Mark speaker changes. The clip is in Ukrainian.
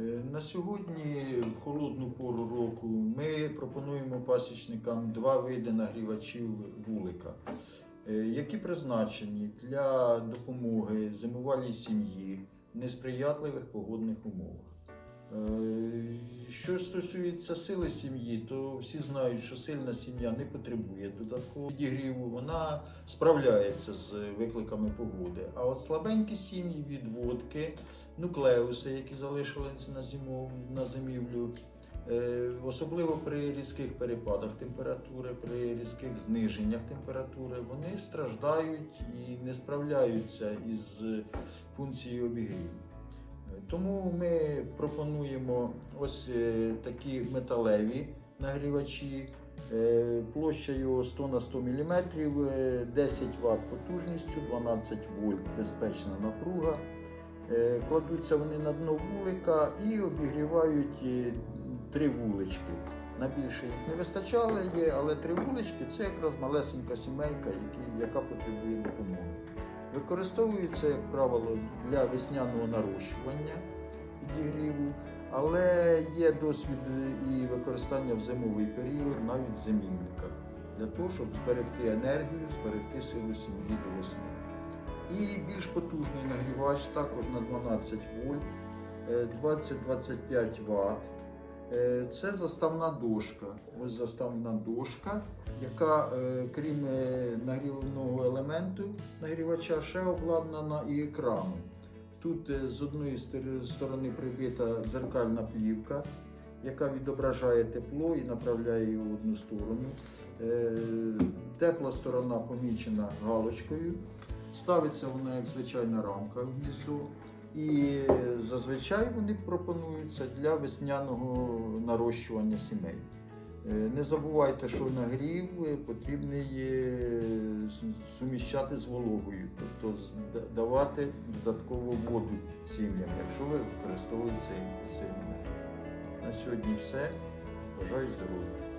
Speaker 1: Е, На сьогодні, в холодну пору року, ми пропонуємо пасічникам два види нагрівачів вулика, е, які призначені для допомоги зимувальній сім'ї в несприятливих погодних умовах. Е, Що стосується сили сім'ї, то всі знають, що сильна сім'я не потребує додаткового підігріву, вона справляється з викликами погоди. А от слабенькі сім'ї від водки, нуклеуси, які залишилися на, зимов, на зимівлю, е, особливо при різких перепадах температури, при різких зниженнях температури, вони страждають і не справляються із функцією обігріву. Тому ми пропонуємо ось е, такі металеві нагрівачі. Е, його 100 на 100 мм, 10 Вт потужністю, 12 вольт безпечна напруга. Е, Кладуться вони на дно вулика і обігрівають три вулички. На більше їх не вистачало є, але три вулички це якраз малесенька сімейка, яка потребує допомоги. Використовуються, як правило, для весняного нарощування підігріву, але є досвід і використання в зимовий період навіть в зимівниках, для того, щоб зберегти енергію, зберегти силу сім'ї до весни. І більш потужний нагрівач також на 12 вольт, е, 20-25 Вт. Е, Це заставна дошка. Ось заставна дошка, яка, е, крім е, нагрівного елементу нагрівача, ще обладнана і екраном. Тут е, з одної сторони прибита зеркальна плівка, яка відображає тепло і направляє його в одну сторону. Е, Тепла сторона помічена галочкою. Ставиться вона як звичайна рамка в гніздо. І зазвичай вони пропонуються для весняного нарощування сімей. Е, Не забувайте, що нагрів потрібно потрібний е, суміщати з вологою, тобто давати додаткову воду сім'ям, якщо ви використовуєте цей. На сьогодні все. Бажаю здоров'я.